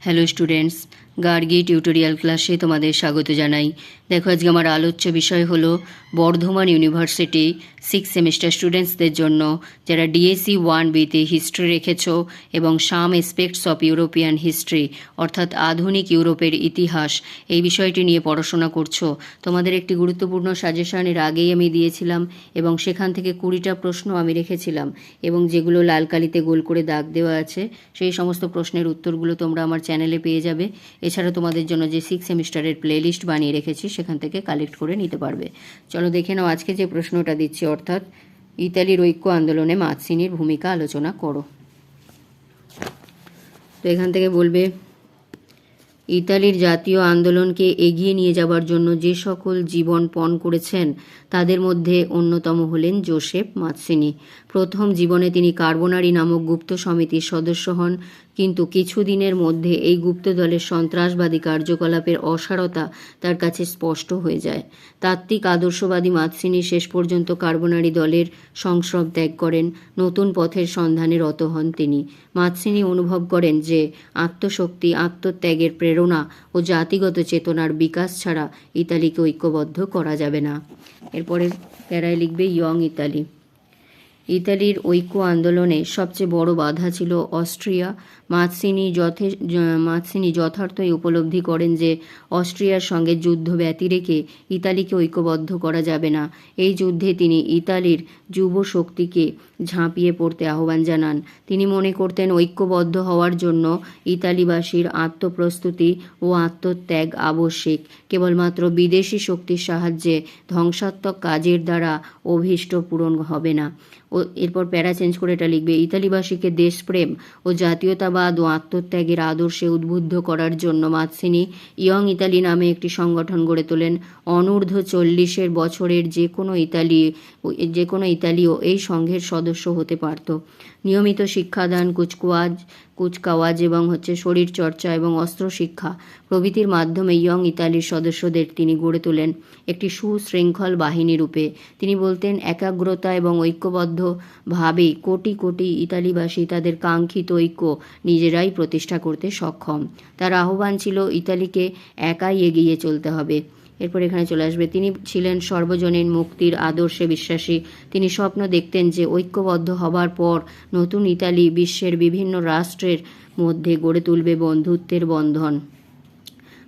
hello students. Gargi tutorial ক্লাসে তোমাদের স্বাগত জানাই। দেখো, আজকে আমার আলোচ্য বিষয় হলো বর্ধমান ইউনিভার্সিটি সিক্স সেমিস্টার স্টুডেন্টসদের জন্য, যারা ডিএসসি ওয়ান বিতে হিস্ট্রি রেখেছ এবং some aspects of European history অর্থাৎ আধুনিক ইউরোপের ইতিহাস, এই বিষয়টি নিয়ে পড়াশোনা করছ। তোমাদের একটি গুরুত্বপূর্ণ সাজেশন এর আগেই আমি দিয়েছিলাম এবং সেখান থেকে কুড়িটা প্রশ্ন আমি রেখেছিলাম এবং যেগুলো লাল কালিতে গোল করে দাগ দেওয়া আছে, সেই সমস্ত প্রশ্নের উত্তরগুলো তোমরা আমার চ্যানেলে পেয়ে যাবে। এছাড়া তোমাদের জন্য যে সিক্স সেমিস্টারের প্লেলিস্ট বানিয়ে রেখেছি, সেখান থেকে কালেক্ট করে নিতে পারবে। চলো দেখে নাও আজকে যে প্রশ্নটা দিচ্ছি, অর্থাৎ ইতালির ঐক্য আন্দোলনে মাতসিনীর ভূমিকা আলোচনা করো। তো এখান থেকে বলবে ইতালির জাতীয় আন্দোলনকে এগিয়ে নিয়ে যাবার জন্য যে সকল জীবন পণ করেছেন, তাদের মধ্যে অন্যতম হলেন জোসেফ মাতসিনি প্রথম জীবনে তিনি কার্বোনারি নামক গুপ্ত সমিতির সদস্য হন, কিন্তু কিছুদিনের মধ্যে এই গুপ্ত দলের সন্ত্রাসবাদী কার্যকলাপের অসারতা তার কাছে স্পষ্ট হয়ে যায়। তাত্ত্বিক আদর্শবাদী মাতসিনি শেষ পর্যন্ত কার্বোনারি দলের সংস্রব ত্যাগ করেন, নতুন পথের সন্ধানে রত হন তিনি। মাতসিনি অনুভব করেন যে আত্মশক্তি, আত্মত্যাগের প্রেরণা ও জাতিগত চেতনার বিকাশ ছাড়া ইতালিকে ঐক্যবদ্ধ করা যাবে না। এরপরে প্যারায় লিখবে ইয়ং ইতালি। ইতালির ঐক্য আন্দোলনে সবচেয়ে বড় বাধা ছিল অস্ট্রিয়া। মাতসিনি যথে মাতসিনি যথার্থই উপলব্ধি করেন যে অস্ট্রিয়ার সঙ্গে যুদ্ধ ব্যতি রেখে ইতালিকে ঐক্যবদ্ধ করা যাবে না। এই যুদ্ধে তিনি ইতালির যুব শক্তিকে ঝাঁপিয়ে পড়তে আহ্বান জানান। তিনি মনে করতেন ঐক্যবদ্ধ হওয়ার জন্য ইতালিবাসীর আত্মপ্রস্তুতি ও আত্মত্যাগ আবশ্যিক। কেবলমাত্র বিদেশি শক্তির সাহায্যে ধ্বংসাত্মক কাজের দ্বারা অভীষ্ট পূরণ হবে না। ও এরপর প্যারা চেঞ্জ করে এটা লিখবে ইতালিবাসীকে দেশপ্রেম ও জাতীয়তাবাদ ও আত্মত্যাগের আদর্শে উদ্বুদ্ধ করার জন্য মাতসিনি ইয়ং ইতালি নামে একটি সংগঠন গড়ে তোলেন। অনূর্ধ্ব চল্লিশের বছরের যে কোনো ইতালি, যে কোনো ইতালিও এই সংঘের সদস্য হতে পারত। নিয়মিত শিক্ষাদান, কুচকুয়াজ, কুচকাওয়াজ এবং হচ্ছে শরীর চর্চা এবং অস্ত্র শিক্ষা প্রভৃতির মাধ্যমে ইয়ং ইতালির সদস্যদের তিনি গড়ে তোলেন। একটি সুশৃঙ্খল বাহিনী রূপে তিনি বলতেন, একাগ্রতা এবং ঐক্যবদ্ধভাবে কোটি কোটি ইতালিবাসী তাদের কাঙ্ক্ষিত ঐক্য নিজেরাই প্রতিষ্ঠা করতে সক্ষম। তার আহ্বান ছিল ইতালিকে একাই এগিয়ে চলতে হবে। এরপর এখানে চলে আসবে। তিনি ছিলেন সর্বজনীন মুক্তির আদর্শে বিশ্বাসী। তিনি স্বপ্ন দেখতেন যে ঐক্যবদ্ধ হবার পর নতুন ইতালি বিশ্বের বিভিন্ন রাষ্ট্রের মধ্যে গড়ে তুলবে বন্ধুত্বের বন্ধন।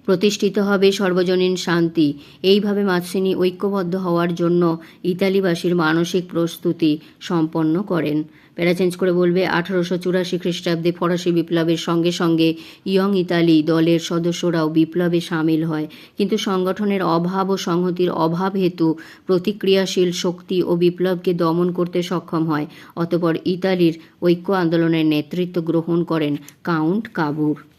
প্রতিষ্ঠিত হবে সর্বজনীন শান্তি। এইভাবে মাতসিনি ঐক্যবদ্ধ হওয়ার জন্য ইতালিবাসীর মানসিক প্রস্তুতি সম্পন্ন করেন। প্যারা চেঞ্জ করে বলবে, আঠারোশো চুরাশি খ্রিস্টাব্দে ফরাসি বিপ্লবের সঙ্গে সঙ্গে ইয়ং ইতালি দলের সদস্যরাও বিপ্লবে সামিল হয়। কিন্তু সংগঠনের অভাব ও সংহতির অভাব হেতু প্রতিক্রিয়াশীল শক্তি ও বিপ্লবকে দমন করতে সক্ষম হয়। অতপর ইতালির ঐক্য আন্দোলনের নেতৃত্ব গ্রহণ করেন কাউন্ট কাবুর।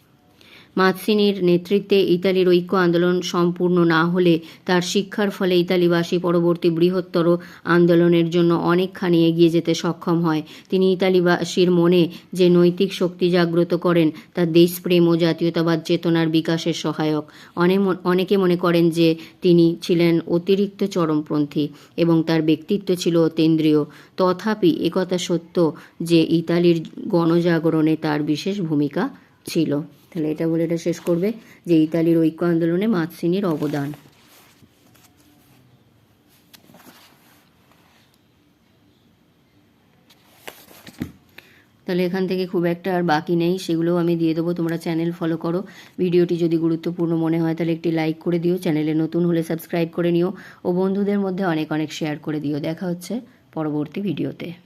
মাতসিনির নেতৃত্বে ইতালির ঐক্য আন্দোলন সম্পূর্ণ না হলে তার শিক্ষার ফলে ইতালিবাসী পরবর্তী বৃহত্তর আন্দোলনের জন্য অনেকখানি এগিয়ে যেতে সক্ষম হয়। তিনি ইতালিবাসীর মনে যে নৈতিক শক্তি জাগ্রত করেন, তা দেশপ্রেম ও জাতীয়তাবাদ চেতনার বিকাশের সহায়ক। অনেকে মনে করেন যে তিনি ছিলেন অতিরিক্ত চরমপন্থী এবং তার ব্যক্তিত্ব ছিল অতীন্দ্রিয়। তথাপি একথা সত্য যে ইতালির গণজাগরণে তার বিশেষ ভূমিকা ছিল। তাহলে এটা বলে এটা শেষ করবে যে ইতালির ঐক্য আন্দোলনে মাতসিনির অবদান। তাহলে এখান থেকে খুব একটা আর বাকি নেই, সেগুলোও আমি দিয়ে দেবো। তোমরা চ্যানেল ফলো করো। ভিডিওটি যদি গুরুত্বপূর্ণ মনে হয়, তাহলে একটি লাইক করে দিও। চ্যানেলে নতুন হলে সাবস্ক্রাইব করে নিও। ও বন্ধুদের মধ্যে অনেক অনেক শেয়ার করে দিও। দেখা হচ্ছে পরবর্তী ভিডিওতে।